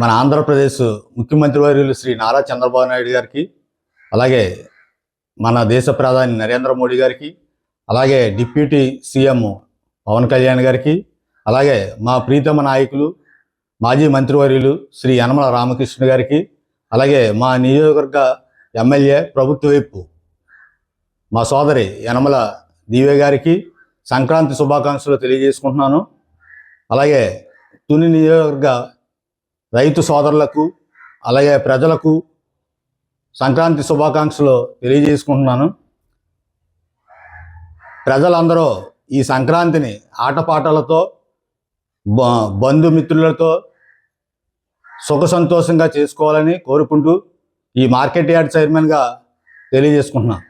మన ఆంధ్రప్రదేశ్ ముఖ్యమంత్రి వర్యులు శ్రీ నారా చంద్రబాబు నాయుడు గారికి అలాగే మన దేశ ప్రధాని నరేంద్ర మోడీ గారికి అలాగే డిప్యూటీ సీఎం పవన్ కళ్యాణ్ గారికి అలాగే మా ప్రీతమ నాయకులు మాజీ మంత్రివర్యులు శ్రీ యనమల రామకృష్ణ గారికి అలాగే మా నియోజకవర్గ ఎమ్మెల్యే ప్రభుత్వ వైపు మా సోదరి యనమల దివ్య గారికి సంక్రాంతి శుభాకాంక్షలు తెలియజేసుకుంటున్నాను. అలాగే తుని నియోజకవర్గ రైతు సోదరులకు అలాగే ప్రజలకు సంక్రాంతి శుభాకాంక్షలు తెలియజేసుకుంటున్నాను. ప్రజలందరూ ఈ సంక్రాంతిని ఆటపాటలతో బంధుమిత్రులతో సుఖ సంతోషంగా చేసుకోవాలని కోరుకుంటూ ఈ మార్కెట్ యార్డ్ చైర్మన్గా తెలియజేసుకుంటున్నాను.